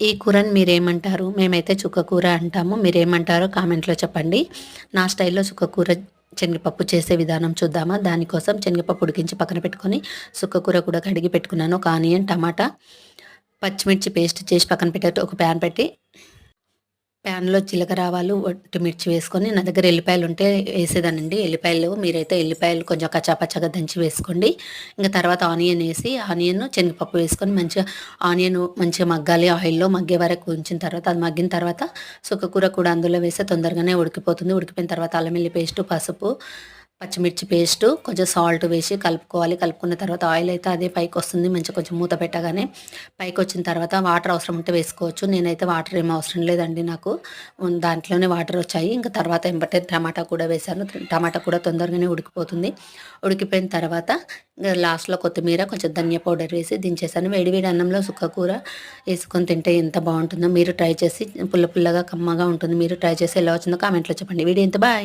ఈ కూరని మీరేమంటారు? మేమైతే చుక్క కూర అంటాము. మీరేమంటారో కామెంట్లో చెప్పండి. నా స్టైల్లో చుక్క కూర శనగపప్పు చేసే విధానం చూద్దామా? దానికోసం శనగపప్పు ఉడికించి పక్కన పెట్టుకొని చుక్కకూర కూడా కడిగి పెట్టుకున్నాను. ఒక ఆనియన్ టమాటా పచ్చిమిర్చి పేస్ట్ చేసి పక్కన పెట్టేట్టు ఒక ప్యాన్ పెట్టి ప్యాన్లో జీలకర్ర ఆవాలు మిర్చి వేసుకొని నా దగ్గర ఎల్లిపాయలు ఉంటే వేసేదానండి ఎల్లిపాయలు మీరైతే ఎల్లిపాయలు కొంచెం కచ్చాపచ్చగా దంచి వేసుకోండి. ఇంకా తర్వాత ఆనియన్ వేసి ఆనియన్ శనగపప్పు వేసుకొని మంచిగా ఆనియన్ మంచిగా మగ్గాలి. ఆయిల్లో మగ్గే వరకు ఉంచిన తర్వాత అది మగ్గిన తర్వాత సుక్కకూర కూడా అందులో వేస్తే తొందరగానే ఉడికిపోతుంది. ఉడికిపోయిన తర్వాత అల్లం వెల్లి పేస్టు పసుపు పచ్చిమిర్చి పేస్ట్ కొంచెం సాల్ట్ వేసి కలుపుకోవాలి. కలుపుకున్న తర్వాత ఆయిల్ అయితే అదే పైకి వస్తుంది. మంచిగా కొంచెం మూత పెట్టగానే పైకి వచ్చిన తర్వాత వాటర్ అవసరం ఉంటే వేసుకోవచ్చు. నేనైతే వాటర్ ఏం అవసరం లేదండి నాకు. దాంట్లోనే వాటర్ వచ్చాయి. ఇంకా తర్వాత ఎంబటే టమాటా కూడా వేశాను. టమాటా కూడా తొందరగానే ఉడికిపోతుంది. ఉడికిపోయిన తర్వాత లాస్ట్లో కొత్తిమీర కొంచెం ధనియా పౌడర్ వేసి దించేసాను. వేడివేడి అన్నంలో సుక్క కూర వేసుకొని తింటే ఎంత బాగుంటుందో మీరు ట్రై చేసి పుల్ల పుల్లగా కమ్మగా ఉంటుంది. మీరు ట్రై చేసి ఎలా వచ్చిందో కామెంట్లో చెప్పండి. వీడియో ఎంత బాయ్